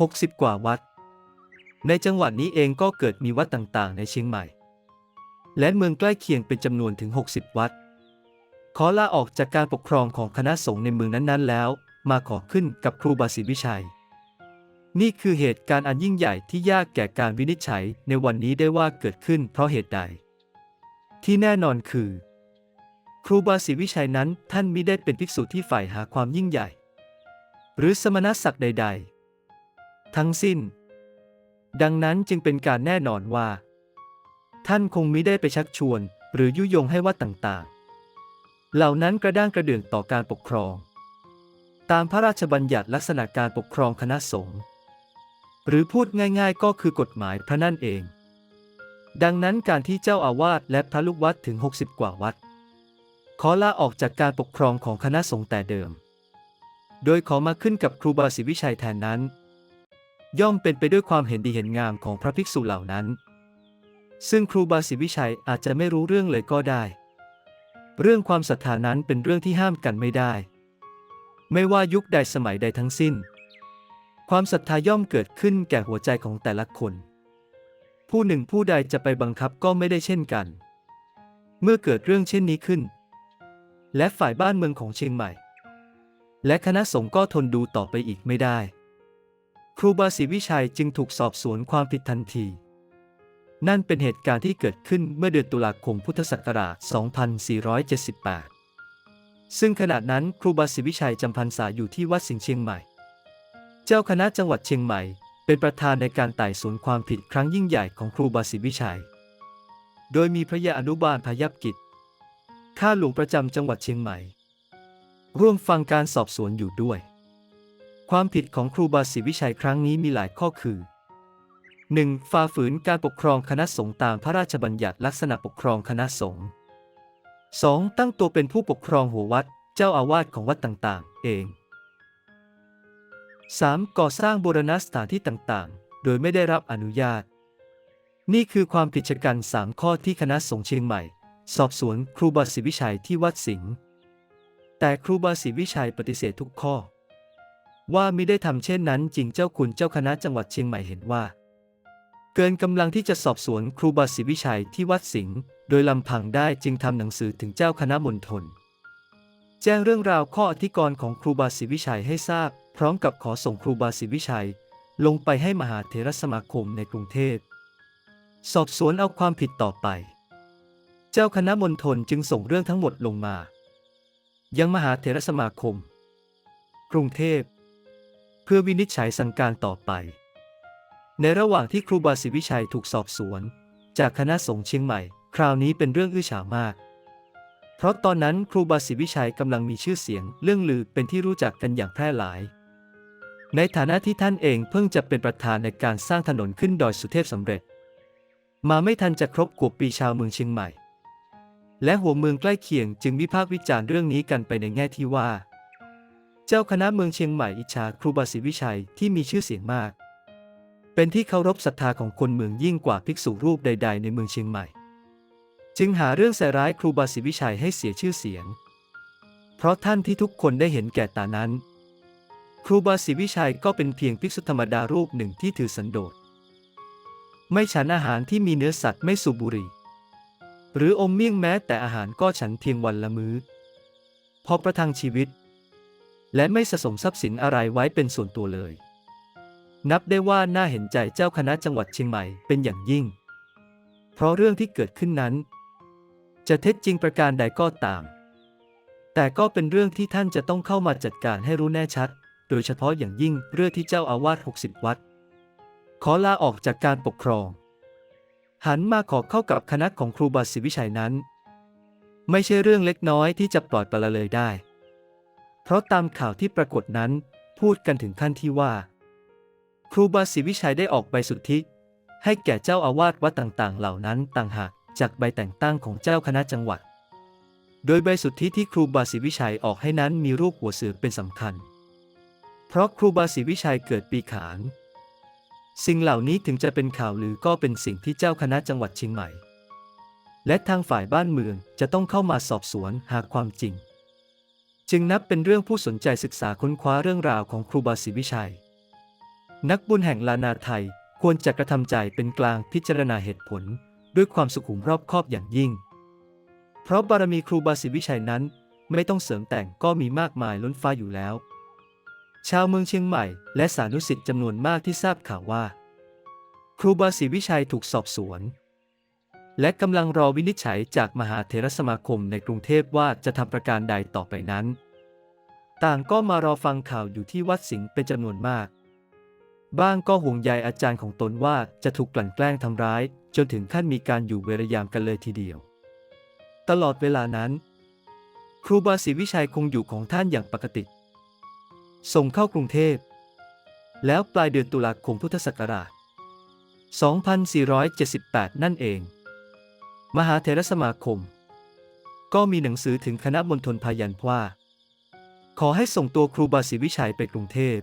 60 กว่าวัด ในจังหวัดนี้เองก็เกิดมีวัดต่างๆ ในเชียงใหม่ และเมืองใกล้เคียงเป็นจำนวนถึง 60 วัด ขอลาออกจากการปกครองของคณะสงฆ์ในเมืองนั้นๆ แล้ว มาขอขึ้นกับครูบาศรีวิชัย นี่คือเหตุการณ์อันยิ่งใหญ่ที่ยากแก่การวินิจฉัยในวันนี้ได้ว่าเกิดขึ้นเพราะเหตุใด ที่แน่นอนคือ ครูบาศรีวิชัยนั้นท่านมิได้เป็นภิกษุที่ใฝ่หาความยิ่งใหญ่ หรือสมณศักดิ์ใด ๆ ทั้งสิ้น ดังนั้นจึงเป็นการแน่นอนว่า ท่านคงมิได้ไปชักชวน หรือยุยงให้วัดต่างๆ เหล่านั้นกระด้างกระเดื่องต่อการปกครอง ตามพระราชบัญญัติลักษณะการปกครองคณะสงฆ์หรือพูดง่ายๆ ก็คือกฎหมายพระนั่นเอง ดังนั้นการที่เจ้าอาวาสและพระลูกวัดถึง 60 กว่าวัด ขอลาออกจากการปกครองของคณะสงฆ์แต่เดิม โดยขอมาขึ้นกับครูบาศรีวิชัยแทนนั้น ย่อมเป็นไปด้วยความเห็นดีเห็นงามของพระภิกษุเหล่านั้น ซึ่งครูบาศรีวิชัยอาจจะไม่รู้เรื่องเลยก็ได้ เรื่องความศรัทธานั้นเป็นเรื่องที่ห้ามกันไม่ได้ ไม่ว่ายุคใดสมัยใดทั้งสิ้น ความศรัทธาย่อมเกิดขึ้นแก่หัวใจของแต่ละคน ผู้หนึ่งผู้ใดจะไปบังคับก็ไม่ได้เช่นกัน เมื่อเกิดเรื่องเช่นนี้ขึ้น และฝ่ายบ้านเมืองของเชียงใหม่ และคณะสงฆ์ก็ทนดูต่อไปอีกไม่ได้ ครูบาศรีวิชัยจึงถูกสอบสวนความผิดทันที นั่นเป็นเหตุการณ์ที่เกิดขึ้นเมื่อเดือนตุลาคมพุทธศักราช 2478 ซึ่งขณะนั้นครูบาศรีวิชัยจำพรรษาอยู่ที่วัดสิงห์เชียงใหม่ เจ้าคณะจังหวัดเชียงใหม่ เป็นประธานในการไต่สวนความผิดครั้งยิ่งใหญ่ของครูบาศรีวิชัย โดยมีพระยาอนุบาลพยับกิจ ข้าหลวงประจำจังหวัดเชียงใหม่ ร่วมฟังการสอบสวนอยู่ด้วย ความผิดของครูบาศรีวิชัยครั้งนี้มีหลายข้อคือ 1. ฝ่าฝืนการปกครองคณะสงฆ์ตามพระราชบัญญัติลักษณะปกครองคณะสงฆ์ 2. ตั้งตัวเป็นผู้ปกครองหัววัด เจ้าอาวาสของวัดต่างๆ เอง 3. ก่อสร้างบูรณสถานที่ต่างๆ โดยไม่ได้รับอนุญาต นี่คือความผิดชกัน 3 ข้อที่คณะสงฆ์เชียงใหม่ สอบสวนครูบาศรีวิชัยที่วัดสิงห์แต่ครูบาศรีวิชัยปฏิเสธทุกข้อ ว่ามิได้ทำเช่นนั้นจริงเจ้าคุณเจ้าคณะจังหวัดเชียงใหม่เห็นว่า เกินกำลังที่จะสอบสวนครูบาศรีวิชัยที่วัดสิงห์โดยลำพังได้จึงทำหนังสือถึงเจ้าคณะมณฑลแจ้งเรื่องราวข้ออธิกรณ์ของครูบาศรีวิชัยให้ทราบ พร้อมกับขอส่งครูบาศรีวิชัย ลงไปให้มหาเถรสมาคมในกรุงเทพสอบสวนเอาความผิดต่อไป เจ้าคณะมณฑลจึงส่งเรื่องทั้งหมดลงมา ยังมหาเถรสมาคม กรุงเทพ เพื่อวินิจฉัยสั่งการต่อไป ในระหว่างที่ครูบาศรีวิชัยถูกสอบสวน จากคณะสงฆ์เชียงใหม่ คราวนี้เป็นเรื่องอื้อฉาวมาก เพราะตอนนั้นครูบาศรีวิชัยกำลังมีชื่อเสียงเรื่องลือเป็นที่รู้จักกันอย่างแพร่หลาย ในฐานะที่ท่านเองเพิ่งจะเป็นประธานในการสร้างถนนขึ้นดอยสุเทพสำเร็จ มาไม่ทันจะครบกว่าปีชาวเมืองเชียงใหม่ และหัวเมืองใกล้เคียงจึงวิพากษ์วิจารณ์เรื่องนี้กันไปในแง่ที่ว่า เจ้าคณะเมืองเชียงใหม่อิจฉาครูบาศรีวิชัยที่มีชื่อเสียงมาก เป็นที่เคารพศรัทธาของคนเมืองยิ่งกว่าภิกษุรูปใด ๆ ในเมืองเชียงใหม่ จึงหาเรื่องใส่ร้ายครูบาศรีวิชัยให้เสียชื่อเสียง เพราะท่านที่ทุกคนได้เห็นแก่ตานั้น ครูบาศรีวิชัยก็เป็นเพียงภิกษุธรรมดารูปหนึ่งที่ถือสันโดษไม่ฉันอาหารที่มีเนื้อสัตว์ไม่สูบบุหรี่หรืออมเมี่ยงแม้แต่อาหารก็ฉันเพียงวันละมื้อพอประทังชีวิต และไม่สะสมทรัพย์สินอะไรไว้เป็นส่วนตัวเลย นับได้ว่าน่าเห็นใจเจ้าคณะจังหวัดเชียงใหม่เป็นอย่างยิ่ง เพราะเรื่องที่เกิดขึ้นนั้น จะเท็จจริงประการใดก็ตาม แต่ก็เป็นเรื่องที่ท่านจะต้องเข้ามาจัดการให้รู้แน่ชัด โดยเฉพาะอย่างยิ่งเรื่องที่เจ้าอาวาส 60 วัด ขอลาออกจากการปกครอง หันมาขอเข้ากับคณะของครูบาศรีวิชัยนั้น ไม่ใช่เรื่องเล็กน้อยที่จะปล่อยปละเลยได้ เพราะตามข่าวที่ปรากฏนั้น พูดกันถึงขั้นที่ว่า ครูบาศรีวิชัยได้ออกใบสุทธิ ให้แก่เจ้าอาวาสวัดต่างๆ เหล่านั้นต่างหากจากใบแต่งตั้งของเจ้าคณะจังหวัด โดยใบสุทธิที่ครูบาศรีวิชัยออกให้นั้นมีรูปหัวเสือเป็นสำคัญ เพราะครูบาศรีวิชัยเกิดปีขานสิ่งเหล่านี้ถึงจะเป็นข่าวหรือก็เป็นสิ่งที่เจ้าคณะจังหวัดเชียงใหม่ และทางฝ่ายบ้านเมืองจะต้องเข้ามาสอบสวนหาความจริง จึงนับเป็นเรื่องผู้สนใจศึกษาค้นคว้าเรื่องราวของครูบาศรีวิชัย นักบุญแห่งลานาไทยควรจะกระทำใจเป็นกลางพิจารณาเหตุผล ด้วยความสุขุมรอบคอบอย่างยิ่ง เพราะบารมีครูบาศรีวิชัยนั้น ไม่ต้องเสริมแต่งก็มีมากมายล้นฟ้าอยู่แล้ว ชาวเมืองเชียงใหม่ และสานุสิทธิ์จำนวนมากที่ทราบข่าวว่า ครูบาศรีวิชัยถูกสอบสวน และกำลังรอวินิจฉัยจากมหาเถรสมาคมในกรุงเทพว่าจะทำประการใดต่อไปนั้น ต่างก็มารอฟังข่าวอยู่ที่วัดสิงห์เป็นจำนวนมาก บ้างก็ห่วงใยอาจารย์ของตนว่าจะถูกกลั่นแกล้งทำร้าย จนถึงขั้นมีการอยู่เวรยามกันเลยทีเดียว ตลอดเวลานั้น ครูบาศรีวิชัยคงอยู่ของท่านอย่างปกติ ส่งเข้ากรุงเทพ แล้วปลายเดือนตุลาคมพุทธศักราช 2478 นั่นเอง มหาเถรสมาคม ก็มีหนังสือถึงคณะมณฑลพายันว่า ขอให้ส่งตัวครูบาศรีวิชัยไปกรุงเทพ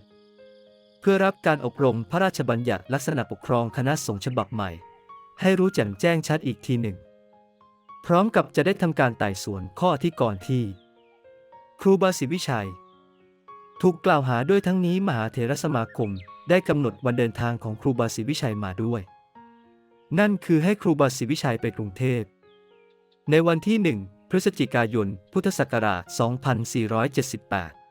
เพื่อรับการอบรมพระราชบัญญัติลักษณะปกครองคณะสงฆ์ฉบับใหม่ ให้รู้แจ่มแจ้งชัดอีกทีหนึ่ง พร้อมกับจะได้ทำการไต่สวนข้อที่ก่อนที่ ครูบาศรีวิชัย ถูกกล่าวหาด้วยทั้งนี้มหาเถรสมาคมได้กำหนดวันเดินทางของครูบาศรีวิชัยมาด้วย นั่นคือให้ครูบาศรีวิชัยไปกรุงเทพ ในวันที่ 1 พฤศจิกายน พุทธศักราช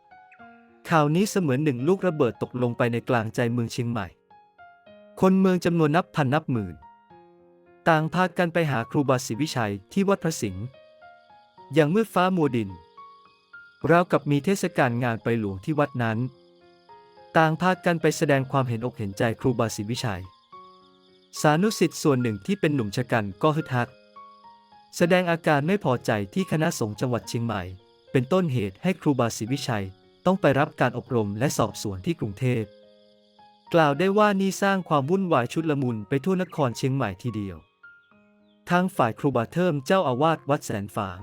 2478 ข่าวนี้เสมือนหนึ่งลูกระเบิดตกลงไปในกลางใจเมืองเชียงใหม่ คนเมืองจำนวนนับพันนับหมื่น ต่างพากันไปหาครูบาศรีวิชัยที่วัดพระสิงห์ อย่างมืดฟ้ามัวดิน ราวกับมีเทศกาลงานไปหลวงที่วัดนั้น ต่างพากันไปแสดงความเห็นอกเห็นใจครูบาศรีวิชัย สานุสิทธิ์ส่วนหนึ่งที่เป็นหนุ่มชะกันก็ฮึดฮัดแสดงอาการไม่พอใจที่คณะสงฆ์จังหวัดเชียงใหม่ เป็นต้นเหตุให้ครูบาศรีวิชัย ต้องไปรับการอบรมและสอบสวนที่กรุงเทพ กล่าวได้ว่านี่สร้างความวุ่นวายชุดละมุนไปทั่วนครเชียงใหม่ทีเดียว ทางฝ่ายครูบาเทิมเจ้าอาวาสวัดแสนฝาง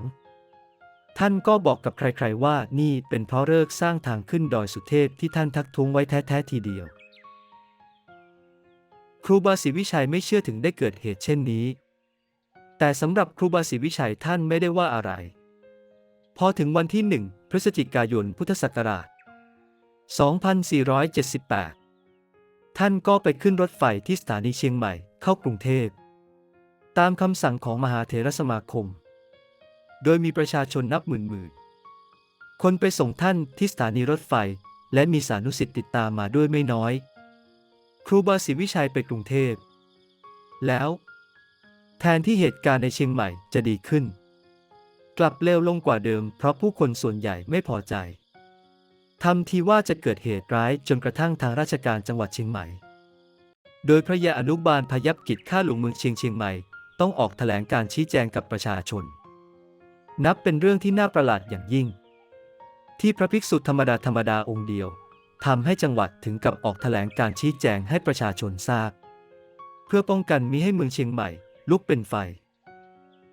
ท่านก็บอกกับใครๆว่านี่เป็นเพราะเลิกสร้างทางขึ้นดอยสุเทพที่ท่านทักท้วงไว้แท้ๆทีเดียว ครูบาศรีวิชัยไม่เชื่อถึงได้เกิดเหตุเช่นนี้ แต่สำหรับครูบาศรีวิชัยท่านไม่ได้ว่าอะไร พอถึงวันที่หนึ่งพฤศจิกายนพุทธศักราช 2478 ท่านก็ไปขึ้นรถไฟที่สถานีเชียงใหม่เข้ากรุงเทพ ตามคำสั่งของมหาเถรสมาคม โดยมีประชาชนนับหมื่นหมื่นๆคนไปส่งท่านที่สถานีรถไฟและมีสานุสิทธิ์ติดตามมาด้วยไม่น้อย ครูบาศรีวิชัยไปกรุงเทพ แล้ว แทนที่เหตุการณ์ในเชียงใหม่จะดีขึ้น กลับเลวลงกว่าเดิม เพราะผู้คนส่วนใหญ่ไม่พอใจทำทีว่าจะเกิดเหตุร้ายจนกระทั่งทางราชการจังหวัดเชียงใหม่ โดยพระยาอนุบาลพยับกิจข้าหลวงเมืองเชียงเชียงใหม่ ต้องออกแถลงการชี้แจงกับประชาชน นับเป็นเรื่องที่น่าประหลาดอย่างยิ่ง ที่พระภิกษุธรรมดาธรรมดาองค์เดียว ทำให้จังหวัดถึงกับออกแถลงการชี้แจงให้ประชาชนทราบ เพื่อป้องกันมิให้เมืองเชียงใหม่ ลุกเป็นไฟ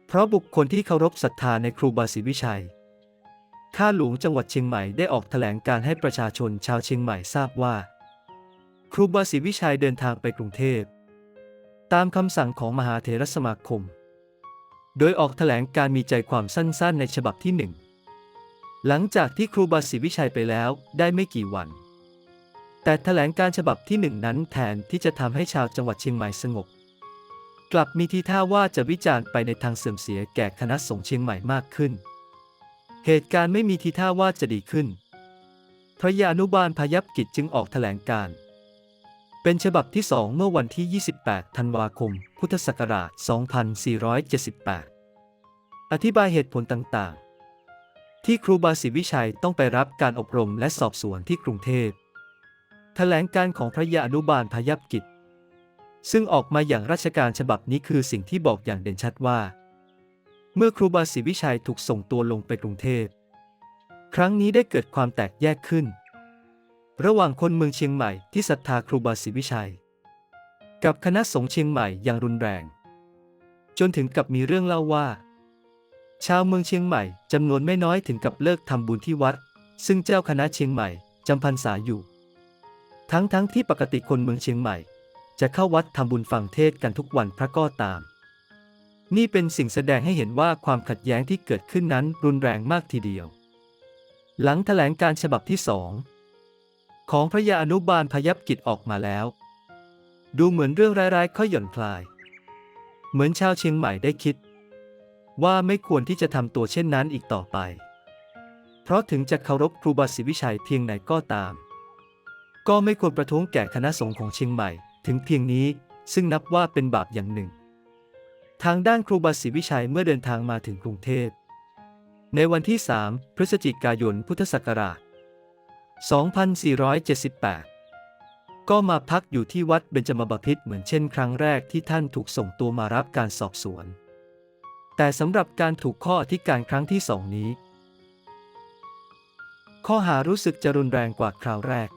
เพราะบุคคลที่เคารพศรัทธาในครูบาศรีวิชัย ข้าหลวงจังหวัดเชียงใหม่ได้ออกแถลงการให้ประชาชนชาวเชียงใหม่ทราบว่า ครูบาศรีวิชัยเดินทางไปกรุงเทพ ตามคำสั่งของมหาเถรสมาคม โดยออกแถลงการมีใจความสั้นๆ ในฉบับที่หนึ่งหลังจากที่ครูบาศรีวิชัยไปแล้วได้ไม่กี่วัน แต่แถลงการฉบับที่หนึ่งนั้นแทนที่จะทำให้ชาวจังหวัดเชียงใหม่สงบ กลับมีทีท่าว่าจะวิจารณ์ไปในทางเสื่อมเสียแก่คณะสงฆ์เชียงใหม่มากขึ้น เหตุการณ์ไม่มีทีท่าว่าจะดีขึ้นพระยานุบาลพยับกิจจึงออกแถลงการ เป็นฉบับที่สองเมื่อวันที่ 28 ธันวาคม พุทธศักราช 2478 อธิบายเหตุผลต่างๆ ที่ครูบาศรีวิชัยต้องไปรับการอบรมและสอบสวนที่กรุงเทพ ถลงการของพระยาอนุบาลพยับกิจ ซึ่งออกมาอย่างราชการฉบับนี้คือสิ่งที่บอกอย่างเด่นชัดว่า เมื่อครูบาศรีวิชัยถูกส่งตัวลงไปกรุงเทพ ครั้งนี้ได้เกิดความแตกแยกขึ้น ระหว่างคนเมืองเชียงใหม่ที่ศรัทธาครูบาศรีวิชัย กับคณะสงฆ์เชียงใหม่อย่างรุนแรง จนถึงกับมีเรื่องเล่าว่า ชาวเมืองเชียงใหม่จำนวนไม่น้อยถึงกับเลิกทำบุญที่วัด ซึ่งเจ้าคณะเชียงใหม่จำพรรษาอยู่ ทั้งๆทที่ปกติคนเมืองเชียงใหม่ จะเข้าวัดทำบุญฟังเทศกันทุกวันพระก็ตาม นี่เป็นสิ่งแสดงให้เห็นว่าความขัดแย้งที่เกิดขึ้นนั้นรุนแรงมากทีเดียว หลังแถลงการฉบับที่สองของพระยาอนุบาลพยับกิจออกมาแล้ว ดูเหมือนเรื่องร้ายๆค่อยหย่อนคลาย เหมือนชาวเชียงใหม่ได้คิด ว่าไม่ควรที่จะทำตัวเช่นนั้นอีกต่อไป เพราะถึงจะเคารพครูบาศรีวิชัยเพียงไหนก็ตาม ก็ไม่ควรประท้วงแก่คณะสงฆ์ของเชียงใหม่ ถึงเพียงนี้ซึ่งนับว่าเป็นบาปอย่างหนึ่ง ทางด้านครูบาศรีวิชัยเมื่อเดินทางมาถึงกรุงเทพ ในวันที่ 3 พฤศจิกายนพุทธศักราช 2478 ก็มาพักอยู่ที่วัดเบญจมบพิตรเหมือนเช่นครั้งแรกที่ท่านถูกส่งตัวมารับการสอบสวน แต่สำหรับการถูกข้ออธิการครั้งที่สองนี้ ข้อหารู้สึกจะรุนแรงกว่าคราวแรก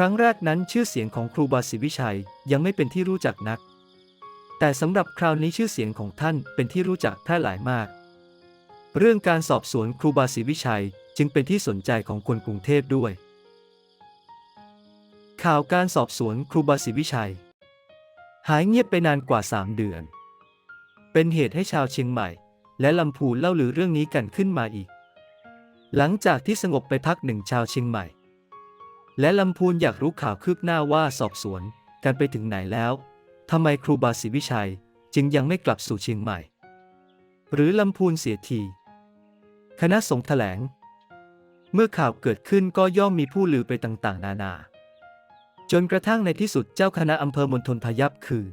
ครั้งแรกนั้นชื่อเสียงของครูบาศรีวิชัยยังไม่เป็นที่รู้จักนัก แต่สำหรับคราวนี้ชื่อเสียงของท่านเป็นที่รู้จักแพร่หลายมาก เรื่องการสอบสวนครูบาศรีวิชัยจึงเป็นที่สนใจของคนกรุงเทพด้วย ข่าวการสอบสวนครูบาศรีวิชัย หายเงียบไปนานกว่า 3 เดือน เป็นเหตุให้ชาวเชียงใหม่ และลำพูนเล่าลือเรื่องนี้กันขึ้นมาอีก หลังจากที่สงบไปพักหนึ่งชาวเชียงใหม่ และลำพูนอยากรู้ข่าวคืบหน้าว่าสอบสวนกันไปถึงไหนแล้วทำไมครูบาศรีวิชัยจึงยังไม่กลับสู่เชียงใหม่ หรือลำพูนเสียที คณะสงฆ์แถลง เมื่อข่าวเกิดขึ้นก็ย่อมมีผู้ลือไปต่างๆ นานา จนกระทั่งในที่สุดเจ้าคณะอำเภอมณฑลพยัพคือ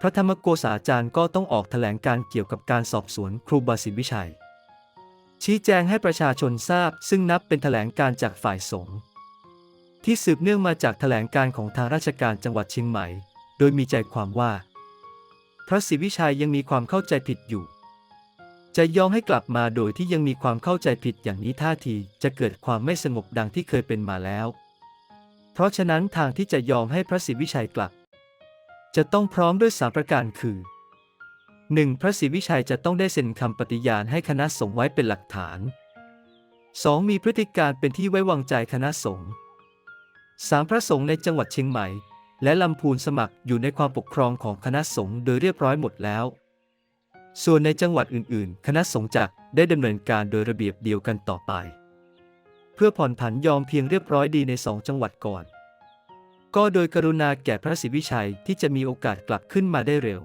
พระธรรมโกษาจารย์ก็ต้องออกแถลงการเกี่ยวกับการสอบสวนครูบาศรีวิชัย ชี้แจงให้ประชาชนทราบซึ่งนับเป็นแถลงการจากฝ่ายสงฆ์ ที่สืบเนื่องมาจากแถลงการของทางราชการจังหวัดเชียงใหม่ โดยมีใจความว่า พระศรีวิชัยยังมีความเข้าใจผิดอยู่ จะยอมให้กลับมาโดยที่ยังมีความเข้าใจผิดอย่างนี้ท่าทีจะเกิดความไม่สงบดังที่เคยเป็นมาแล้ว เพราะฉะนั้นทางที่จะยอมให้พระศรีวิชัยกลับ จะต้องพร้อมด้วยสามประการคือ 1. พระศรีวิชัยจะต้องได้เซ็นคำปฏิญาณให้คณะสงฆ์ไว้เป็นหลักฐาน 2. มีพฤติการเป็นที่ไว้วางใจคณะสงฆ์ 3. พระสงฆ์ในจังหวัดเชียงใหม่ และลำพูนสมัครอยู่ในความปกครองของคณะสงฆ์โดยเรียบร้อยหมดแล้ว ส่วนในจังหวัดอื่นๆ คณะสงฆ์จักได้ดำเนินการโดยระเบียบเดียวกันต่อไป เพื่อผ่อนผันยอมเพียงเรียบร้อยดีในสองจังหวัดก่อน ก็โดยกรุณาแก่พระศรีวิชัยที่จะมีโอกาสกลับขึ้นมาได้เร็ว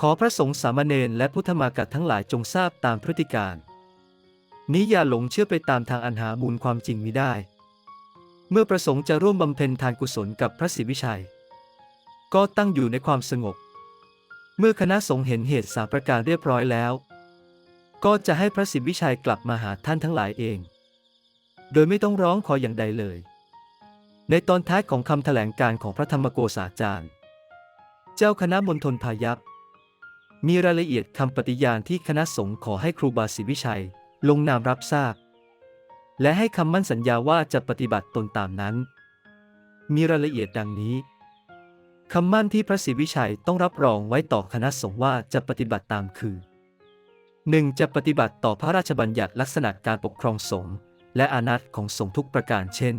ขอพระสงฆ์สามเณรและพุทธมากัดทั้งหลายจงทราบตามพฤติการนี้อย่าหลงเชื่อไปตามทางอันหามูลความจริงมิได้ เมื่อประสงค์จะร่วมบำเพ็ญทานกุศลกับพระศรีวิชัย ก็ตั้งอยู่ในความสงบ เมื่อคณะสงฆ์เห็นเหตุสาประการเรียบร้อยแล้ว ก็จะให้พระศรีวิชัยกลับมาหาท่านทั้งหลายเอง โดยไม่ต้องร้องขออย่างใดเลย ในตอนท้ายของคำแถลงการของพระธรรมโกษาจารย์ เจ้าคณะมณฑลพายัพมีรายละเอียดคำปฏิญาณที่คณะสงฆ์ขอให้ครูบาศรีวิชัย ลงนามรับทราบ และให้คำมั่นสัญญาว่าจะปฏิบัติตนตามนั้น มีรายละเอียดดังนี้คำมั่นที่พระศรีวิชัยต้องรับรองไว้ต่อคณะสงฆ์ว่าจะปฏิบัติตามคือ 1. จะปฏิบัติต่อพระราชบัญญัติลักษณะการปกครองสงฆ์และอานัตของสงฆ์ทุกประการเช่น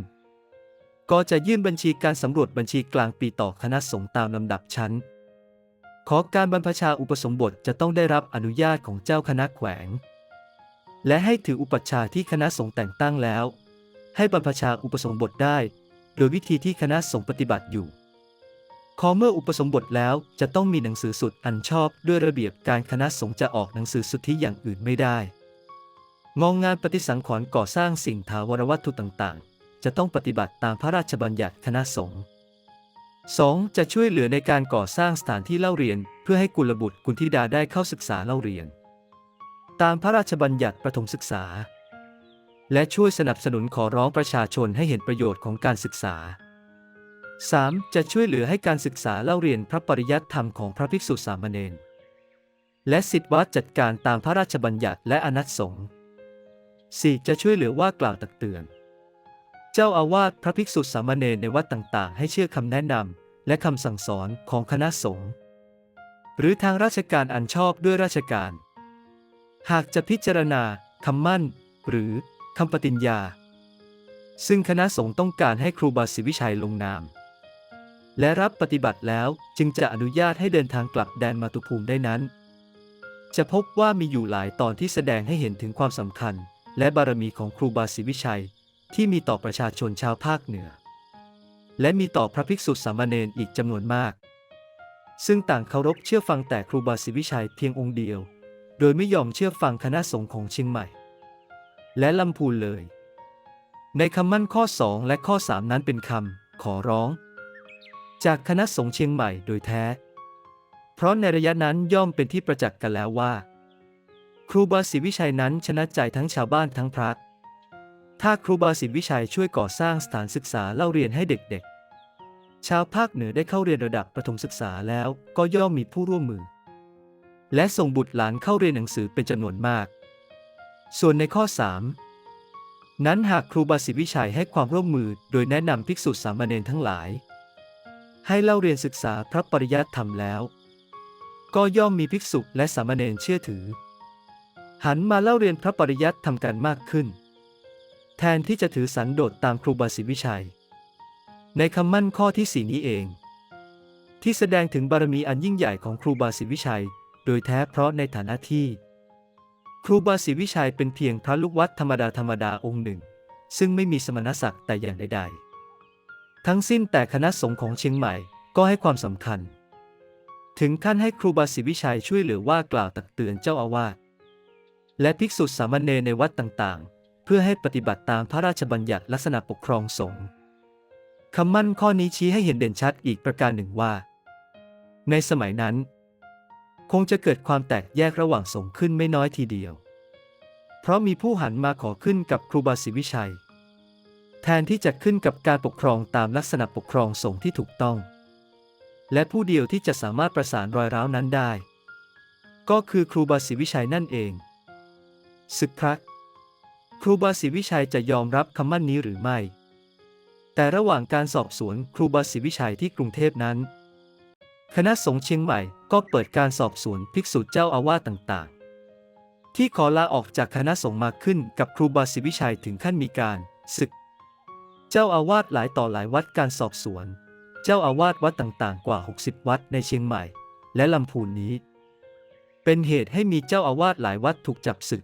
ก็จะยื่นบัญชีการสำรวจบัญชีกลางปีต่อคณะสงฆ์ตามลำดับชั้น ขอการบรรพชาอุปสมบทจะต้องได้รับอนุญาตของเจ้าคณะแขวง และให้ถืออุปัชฌาย์ที่คณะสงฆ์แต่งตั้งแล้ว ให้บรรพชาอุปสมบทได้ โดยวิธีที่คณะสงฆ์ปฏิบัติอยู่ ขอเมื่ออุปสมบทแล้วจะต้องมีหนังสือสุดอันชอบด้วยระเบียบการคณะสงฆ์จะออกหนังสือสุทธิอย่างอื่นไม่ได้งองงานปฏิสังขรณ์ก่อสร้างสิ่งถาวรวัตถุต่างๆ จะต้องปฏิบัติตามพระราชบัญญัติคณะสงฆ์ 2. จะช่วยเหลือในการก่อสร้างสถานที่เล่าเรียน เพื่อให้กุลบุตรกุลธิดาได้เข้าศึกษาเล่าเรียน ตามพระราชบัญญัติประถมศึกษา และช่วยสนับสนุนขอร้องประชาชนให้เห็นประโยชน์ของการศึกษา 3. จะช่วยเหลือให้การศึกษาเล่าเรียนพระปริยัติธรรมของพระภิกษุสามเณรและสิทธิวัดจัดการตามพระราชบัญญัติและอนัตสงฆ์ 4. จะช่วยเหลือว่ากล่าวตักเตือน เจ้าอาวาสพระภิกษุสามเณรในวัดต่างๆ ให้เชื่อคำแนะนำและคำสั่งสอนของคณะสงฆ์หรือทางราชการอันชอบด้วยราชการ หากจะพิจารณาคำมั่น หรือคำปฏิญญา ซึ่งคณะสงฆ์ต้องการให้ครูบาศรีวิชัยลงนาม และรับปฏิบัติแล้วจึงจะอนุญาตให้เดินทางกลับแดนมาตุภูมิได้นั้น จะพบว่ามีอยู่หลายตอนที่แสดงให้เห็นถึงความสำคัญ และบารมีของครูบาศรีวิชัย ที่มีต่อประชาชนชาวภาคเหนือ และมีต่อพระภิกษุสามเณรอีกจำนวนมากซึ่งต่างเคารพเชื่อฟังแต่ครูบาศรีวิชัยเพียงองค์เดียว โดยไม่ยอมเชื่อฟังคณะสงฆ์ของเชียงใหม่ และลำพูนเลย ในคำมั่นข้อ 2 และข้อ 3 นั้นเป็นคำขอร้อง จากคณะสงฆ์เชียงใหม่โดยแท้ เพราะในระยะนั้นย่อมเป็นที่ประจักษ์กันแล้วว่า ครูบาศรีวิชัยนั้นชนะใจทั้งชาวบ้านทั้งพระถ้าครูบาศรีวิชัยช่วยก่อสร้างสถานศึกษาเล่าเรียนให้เด็กๆ ชาวภาคเหนือได้เข้าเรียนระดับประถมศึกษาแล้วก็ย่อมมีผู้ร่วมมือ และส่งบุตรหลานเข้าเรียนหนังสือเป็นจำนวนมาก ส่วนในข้อ 3 นั้นหากครูบาศรีวิชัยให้ความร่วมมือโดยแนะนำภิกษุสามเณรทั้งหลาย ให้เล่าเรียนศึกษาพระปริยัติธรรมแล้ว ก็ย่อมมีภิกษุและสามเณรเชื่อถือ หันมาเล่าเรียนพระปริยัติทำกันมากขึ้น แทนที่จะถือสันโดษตามครูบาศรีวิชัย ในคำมั่นข้อที่สี่นี้เอง ที่แสดงถึงบารมีอันยิ่งใหญ่ของครูบาศรีวิชัย โดยแท้เพราะในฐานะที่ ครูบาศรีวิชัยเป็นเพียงพระลูกวัดธรรมดาธรรมดาองค์หนึ่ง ซึ่งไม่มีสมณศักดิ์แต่อย่างใดๆ ทั้งสิ้นแต่คณะสงฆ์ของเชียงใหม่ก็ให้ความสำคัญ ถึงขั้นให้ครูบาศรีวิชัยช่วยเหลือว่ากล่าวตักเตือนเจ้าอาวาสและภิกษุสามเณรในวัดต่างๆ เพื่อให้ปฏิบัติตามพระราชบัญญัติลักษณะปกครองสงฆ์คำมั่นข้อนี้ชี้ให้เห็นเด่นชัดอีกประการหนึ่งว่า ในสมัยนั้น คงจะเกิดความแตกแยกระหว่างสงฆ์ขึ้นไม่น้อยทีเดียว เพราะมีผู้หันมาขอขึ้นกับครูบาศรีวิชัย แทนที่จะขึ้นกับการปกครองตามลักษณะปกครองสงฆ์ที่ถูกต้อง และผู้เดียวที่จะสามารถประสานรอยร้าวนั้นได้ ก็คือครูบาศรีวิชัยนั่นเองศึกพระครูบาศรีวิชัยจะยอมรับคำมั่นนี้หรือไม่ แต่ระหว่างการสอบสวนครูบาศรีวิชัยที่กรุงเทพนั้น คณะสงฆ์เชียงใหม่ก็เปิดการสอบสวนภิกษุเจ้าอาวาสต่างๆ ที่ขอลาออกจากคณะสงฆ์มาขึ้นกับครูบาศรีวิชัยถึงขั้นมีการศึก เจ้าอาวาสหลายต่อหลายวัดการสอบสวน เจ้าอาวาสวัดต่างๆ กว่า 60 วัดในเชียงใหม่ และลำพูนนี้ เป็นเหตุให้มีเจ้าอาวาสหลายวัดถูกจับศึก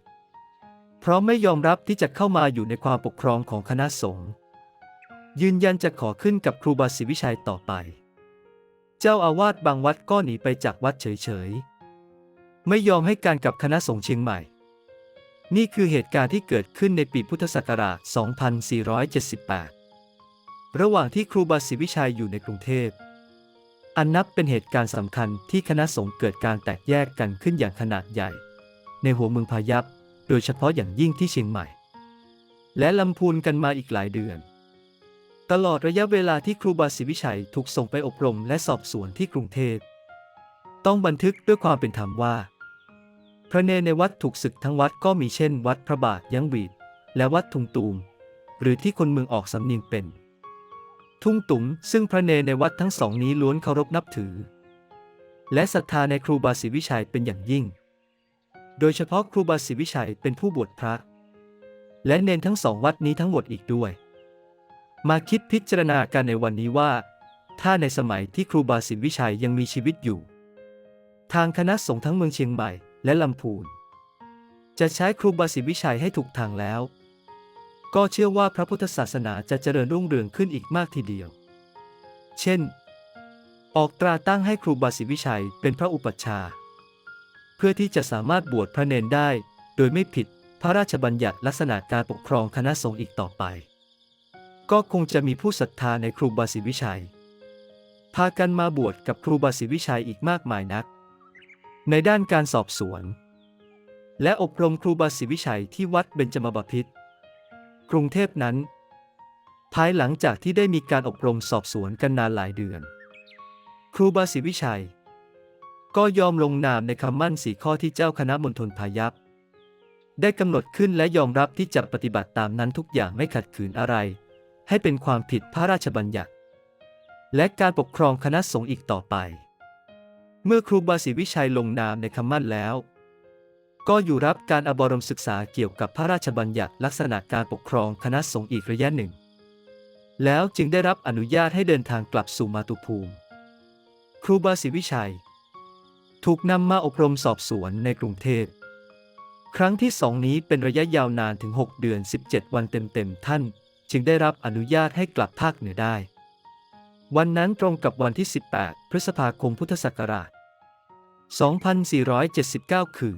เพราะไม่ยอมรับที่จะเข้ามาอยู่ในความปกครองของคณะสงฆ์ยืนยันจะขอขึ้นกับครูบาศรีวิชัยต่อไป เจ้าอาวาสบางวัดก็หนีไปจากวัดเฉยๆ ไม่ยอมให้การกับคณะสงฆ์เชียงใหม่ นี่คือเหตุการณ์ที่เกิดขึ้นในปีพุทธศักราช 2478 ระหว่างที่ครูบาศรีวิชัยอยู่ในกรุงเทพ อันนับเป็นเหตุการณ์สำคัญที่คณะสงฆ์เกิดการแตกแยกกันขึ้นอย่างขนาดใหญ่ ในหัวเมืองพายัพ โดยเฉพาะอย่างยิ่งที่เชียงใหม่ และลำพูนกันมาอีกหลายเดือน ตลอดระยะเวลาที่ครูบาศรีวิชัยถูกส่งไปอบรมและสอบสวนที่กรุงเทพ ต้องบันทึกด้วยความเป็นธรรมว่า พระเนรในวัดถูกศึกทั้งวัดก็มีเช่น วัดพระบาทยังบีด และวัดทุงตูม หรือที่คนเมืองออกสำเนียงเป็น ทุ่งตุ๋มซึ่งพระเนรในวัดทั้งสองนี้ล้วนเคารพนับถือ และศรัทธาในครูบาศรีวิชัยเป็นอย่างยิ่ง โดยเฉพาะครูบาศรีวิชัยเป็นผู้บวชพระ และเนนทั้งสองวัดนี้ทั้งหมดอีกด้วย มาคิดพิจารณากันในวันนี้ว่า ถ้าในสมัยที่ครูบาศรีวิชัยยังมีชีวิตอยู่ ทางคณะสงฆ์ทั้งเมืองเชียงใหม่และลำพูน จะใช้ครูบาศรีวิชัยให้ถูกทางแล้ว ก็เชื่อว่าพระพุทธศาสนาจะเจริญรุ่งเรืองขึ้นอีกมากทีเดียว เช่น ออกตราตั้งให้ครูบาศรีวิชัยเป็นพระอุปัชฌาย์เพื่อที่จะสามารถบวชพระเนนได้ โดยไม่ผิดพระราชบัญญัติลักษณะการปกครองคณะสงฆ์อีกต่อไป ก็คงจะมีผู้ศรัทธาในครูบาศรีวิชัย พากันมาบวชกับครูบาศรีวิชัยอีกมากมายนัก ในด้านการสอบสวน และอบรมครูบาศรีวิชัยที่วัดเบญจมบพิตรกรุงเทพนั้น ภายหลังจากที่ได้มีการอบรมสอบสวนกันนานหลายเดือน ครูบาศรีวิชัย ก็ยอมลงนามในคำมั่นสี่ข้อที่เจ้าคณะมณฑลพายัพได้กำหนดขึ้นและยอมรับที่จะปฏิบัติตามนั้นทุกอย่างไม่ขัดขืนอะไร ให้เป็นความผิดพระราชบัญญัติ และการปกครองคณะสงฆ์อีกต่อไป เมื่อครูบาศรีวิชัยลงนามในคำมั่นแล้ว ก็อยู่รับการอบรมศึกษาเกี่ยวกับพระราชบัญญัติลักษณะการปกครองคณะสงฆ์อีกระยะหนึ่ง แล้วจึงได้รับอนุญาตให้เดินทางกลับสู่มาตุภูมิ ครูบาศรีวิชัย ถูกนำมาอบรมสอบสวนในกรุงเทพครั้งที่สองนี้เป็นระยะยาวนานถึง 6 เดือน 17 วันเต็มๆท่าน จึงได้รับอนุญาตให้กลับภาคเหนือได้ วันนั้นตรงกับวันที่ 18 พฤษภาคมพุทธศักราช 2479 คือ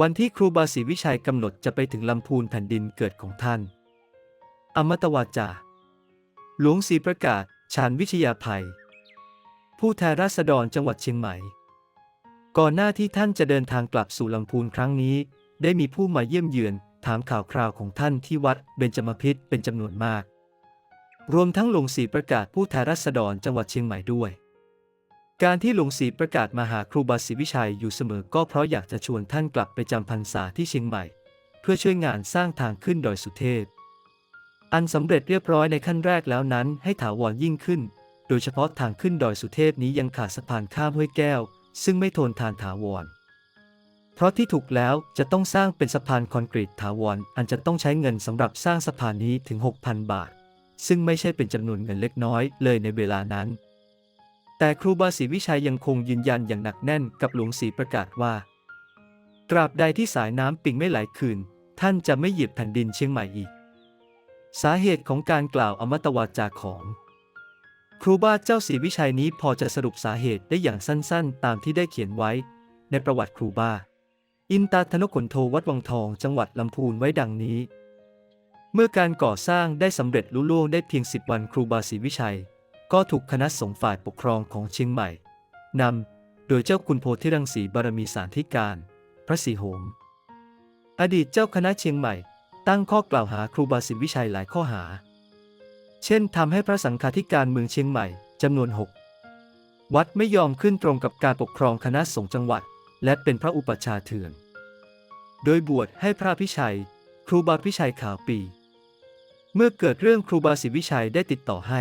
วันที่ครูบาศรีวิชัยกำหนดจะไปถึงลำพูนแผ่นดินเกิดของท่าน อมตวาจา หลวงศรีประกาศ ชาญวิทยาภัย ผู้แทนราษฎรจังหวัดเชียงใหม่ ก่อนหน้าที่ท่านจะเดินทางกลับสู่ลำพูนครั้งนี้ ได้มีผู้มาเยี่ยมเยือน ถามข่าวคราวของท่านที่วัดเบญจมพิตรเป็นจำนวนมาก รวมทั้งหลวงศรีประกาศผู้แทนราษฎรจังหวัดเชียงใหม่ด้วย การที่หลวงศรีประกาศมาหาครูบาศรีวิชัยอยู่เสมอก็เพราะอยากจะชวนท่านกลับไปจำพรรษาที่เชียงใหม่ เพื่อช่วยงานสร้างทางขึ้นดอยสุเทพ อันสำเร็จเรียบร้อยในขั้นแรกแล้วนั้นให้ถาวรยิ่งขึ้น โดยเฉพาะทางขึ้นดอยสุเทพนี้ยังขาดสะพานข้ามห้วยแก้ว ซึ่งไม่ทนทานถาวร เพราะที่ถูกแล้วจะต้องสร้างเป็นสะพานคอนกรีตถาวรอันจะต้องใช้เงินสำหรับสร้างสะพานนี้ถึง 6,000 บาท ซึ่งไม่ใช่เป็นจำนวนเงินเล็กน้อยเลยในเวลานั้น แต่ครูบาศรีวิชัยยังคงยืนยันอย่างหนักแน่นกับหลวงศรีประกาศว่า ตราบใดที่สายน้ำปิงไม่ไหลคืน ท่านจะไม่เหยียบแผ่นดินเชียงใหม่อีก สาเหตุของการกล่าวอมตวาจาของครูบาเจ้าศรีวิชัยนี้พอจะสรุปสาเหตุได้อย่างสั้นๆ ตามที่ได้เขียนไว้ ในประวัติครูบา อินตาธนกนโทวัดวังทองจังหวัดลำพูนไว้ดังนี้ เมื่อการก่อสร้างได้สำเร็จลุล่วงได้เพียงสิบวันครูบาศรีวิชัย ก็ถูกคณะสงฆ์ฝ่ายปกครองของเชียงใหม่นำโดยเจ้าคุณโพธิรังสีบารมีสารธิการ พระศรีโหม อดีตเจ้าคณะเชียงใหม่ ตั้งข้อกล่าวหาครูบาศรีวิชัยหลายข้อหา เช่นทำให้พระสังฆาธิการเมืองเชียงใหม่จำนวน 6 วัดไม่ยอมขึ้นตรงกับการปกครองคณะสงฆ์จังหวัด และเป็นพระอุปัชฌาเถื่อน โดยบวชให้พระพิชัย ครูบาพิชัยขาวปี เมื่อเกิดเรื่องครูบาศรีวิชัยได้ติดต่อให้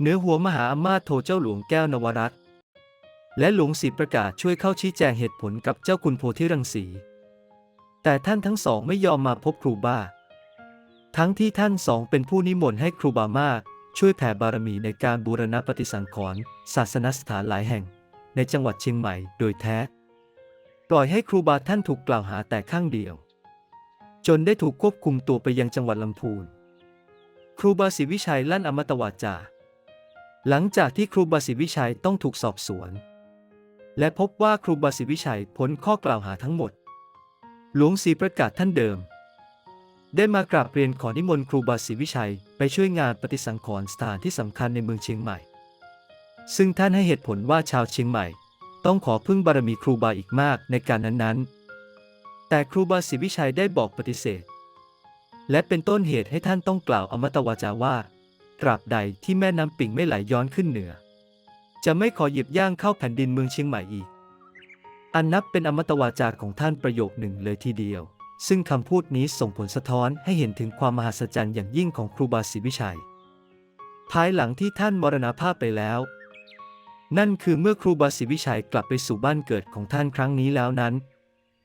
เนื้อหัวมหาอำมาตโทเจ้าหลวงแก้วนวรัตและหลวงศรีประกาศช่วยเข้าชี้แจงเหตุผลกับเจ้าคุณโพธิรังสี แต่ท่านทั้งสองไม่ยอมมาพบครูบา ทั้งที่ท่านสองเป็นผู้นิมนต์ให้ครูบามาก ช่วยแผ่บารมีในการบูรณะปฏิสังขรณ์ศาสนสถานหลายแห่ง ในจังหวัดเชียงใหม่โดยแท้ ปล่อยให้ครูบาท่านถูกกล่าวหาแต่ข้างเดียว จนได้ถูกควบคุมตัวไปยังจังหวัดลำพูน ครูบาศรีวิชัยลั่นอมตะวาจา หลังจากที่ครูบาศรีวิชัยต้องถูกสอบสวน และพบว่าครูบาศรีวิชัยพ้นข้อกล่าวหาทั้งหมด หลวงศรีประกาศท่านเดิม ได้มากราบเรียนขอนิมนต์ครูบาศรีวิชัย ไปช่วยงานปฏิสังขรณ์สถานที่สำคัญในเมืองเชียงใหม่ ซึ่งท่านให้เหตุผลว่าชาวเชียงใหม่ ต้องขอพึ่งบารมีครูบาอีกมากในการนั้นๆ แต่ครูบาศรีวิชัยได้บอกปฏิเสธ และเป็นต้นเหตุให้ท่านต้องกล่าวอมตวาจาว่า ตราบใดที่แม่น้ำปิ่งไม่ไหลย้อนขึ้นเหนือ จะไม่ขอหยียบย่างเข้าแผ่นดินเมืองเชียงใหม่อีก อันนับเป็นอมตวาจาของท่านประโยคหนึ่งเลยทีเดียว ซึ่งคำพูดนี้ส่งผลสะท้อนให้เห็นถึงความมหัศจรรย์อย่างยิ่งของครูบาศรีวิชัย ภายหลังที่ท่านมรณาภาพไปแล้ว นั่นคือเมื่อครูบาศรีวิชัยกลับไปสู่บ้านเกิดของท่านครั้งนี้แล้วนั้น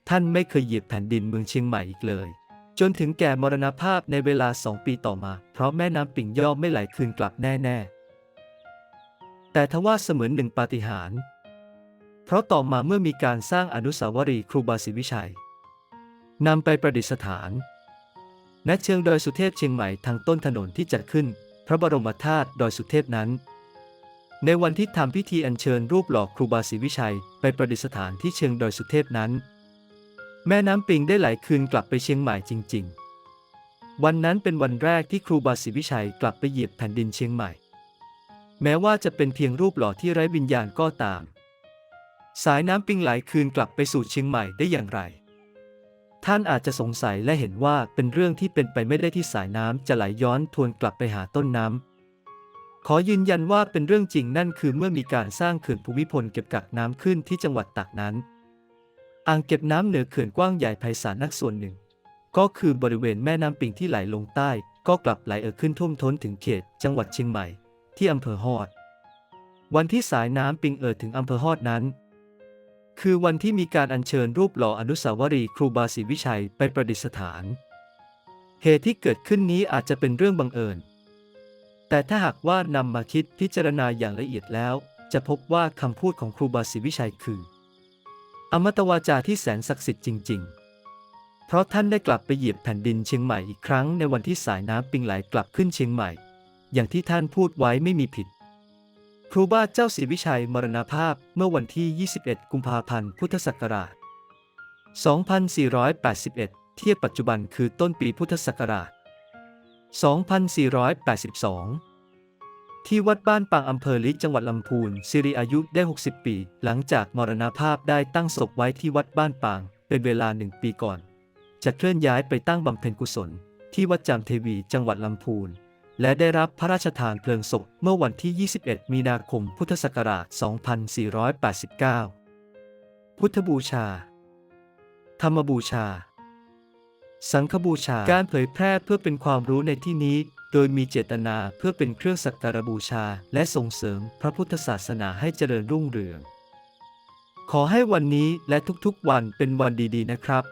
ท่านไม่เคยเหยียบแผ่นดินเมืองเชียงใหม่อีกเลย จนถึงแก่มรณภาพในเวลาสองปีต่อมา เพราะแม่น้ำปิ่งย่อมไม่ไหลคืนกลับแน่ๆ แต่ทว่าเสมือนหนึ่งปาฏิหาริย์เพราะต่อมาเมื่อมีการสร้างอนุสาวรีย์ครูบาศรีวิชัยนำไปประดิษฐาน ณ เชิงดอยสุเทพเชียงใหม่ทางต้นถนนที่จัดขึ้น พระบรมธาตุดอยสุเทพนั้น ในวันที่ทำพิธีอัญเชิญรูปหล่อครูบาศรีวิชัย ไปประดิษฐานที่เชิงดอยสุเทพนั้น แม่น้ำปิงได้ไหลคืนกลับไปเชียงใหม่จริง ๆ วันนั้นเป็นวันแรกที่ครูบาศรีวิชัยกลับไปเหยียบแผ่นดินเชียงใหม่ แม้ว่าจะเป็นเพียงรูปหล่อที่ไร้วิญญาณก็ตาม สายน้ำปิงไหลคืนกลับไปสู่เชียงใหม่ได้อย่างไร ท่านอาจจะสงสัยและเห็นว่าเป็นเรื่องที่เป็นไปไม่ได้ที่สายน้ำจะไหลย้อนทวนกลับไปหาต้นน้ำ ขอยืนยันว่าเป็นเรื่องจริงนั่นคือเมื่อมีการสร้างเขื่อนภูมิพลเก็บกักน้ำขึ้นที่จังหวัดตากนั้น อ่างเก็บน้ำเหนือเขื่อนกว้างใหญ่ไพศาลนักส่วนหนึ่ง ก็คือบริเวณแม่น้ำปิงที่ไหลลงใต้ ก็กลับไหลเอ่อขึ้นท่วมท้นถึงเขต จังหวัดเชียงใหม่ ที่อำเภอฮอด วันที่สายน้ำปิงเอ่อถึงอำเภอฮอดนั้น คือวันที่มีการอัญเชิญรูปหล่ออนุสาวรีย์ครูบาศรีวิชัยไปประดิษฐาน เหตุที่เกิดขึ้นนี้อาจจะเป็นเรื่องบังเอิญ แต่ถ้าหากว่านำมาคิดพิจารณาอย่างละเอียดแล้ว จะพบว่าคำพูดของครูบาศรีวิชัยคือ อมตวาจาที่แสนศักดิ์สิทธิ์จริง ๆ เพราะท่านได้กลับไปเหยียบแผ่นดินเชียงใหม่อีกครั้งในวันที่สายน้ำปิงไหลกลับขึ้นเชียงใหม่ อย่างที่ท่านพูดไว้ไม่มีผิด ครูบาเจ้าศรีวิชัยมรณภาพเมื่อวันที่ 21 กุมภาพันธ์ พุทธศักราช 2481 เทียบปัจจุบันคือต้นปีพุทธศักราช 2482 ที่วัดบ้านปางอำเภอลิจังหวัดลำพูนสิริอายุได้ 60 ปี หลังจากมรณภาพได้ตั้งศพไว้ที่วัดบ้านปาง เป็นเวลาหนึ่งปีก่อน จะเคลื่อนย้ายไปตั้งบำเพ็ญกุศล ที่วัดจามเทวีจังหวัดลำพูน และได้รับพระราชทานเพลิงศพเมื่อวันที่ 21 มีนาคม พุทธศักราช 2489 พุทธบูชา ธรรมบูชา สังฆบูชา การเผยแพร่เพื่อเป็นความรู้ในที่นี้ โดยมีเจตนาเพื่อเป็นเครื่องสักการบูชา และส่งเสริมพระพุทธศาสนาให้เจริญรุ่งเรือง ขอให้วันนี้และทุกๆวันเป็นวันดีๆนะครับ